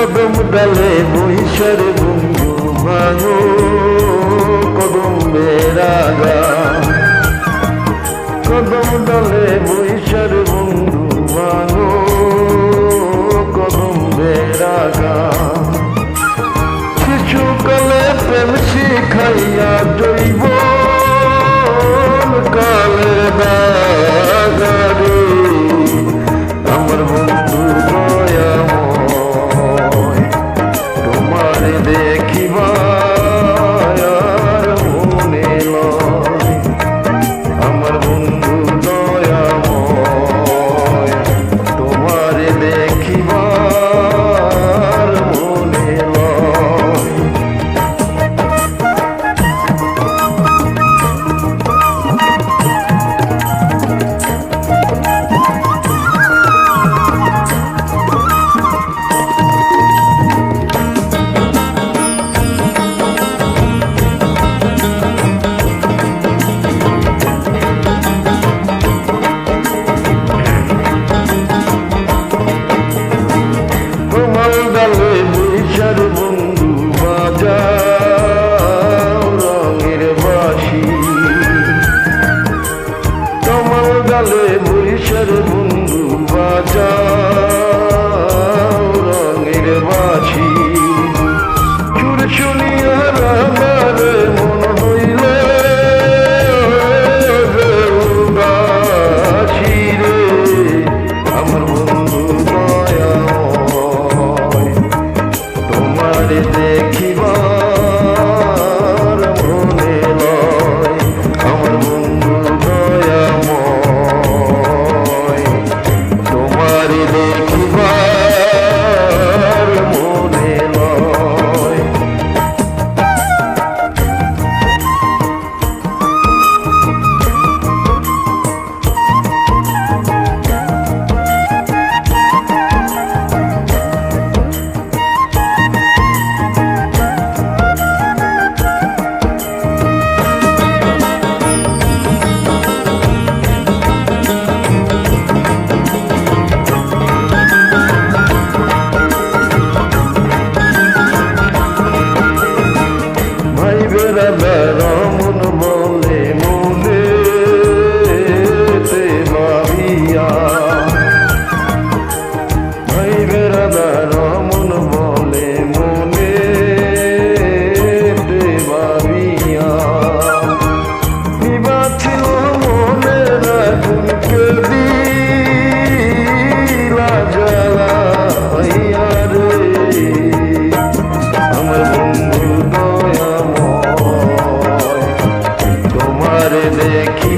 কদম ডালে মহিষার চলে বরিশার মুন্ডু বাজার আর দেখি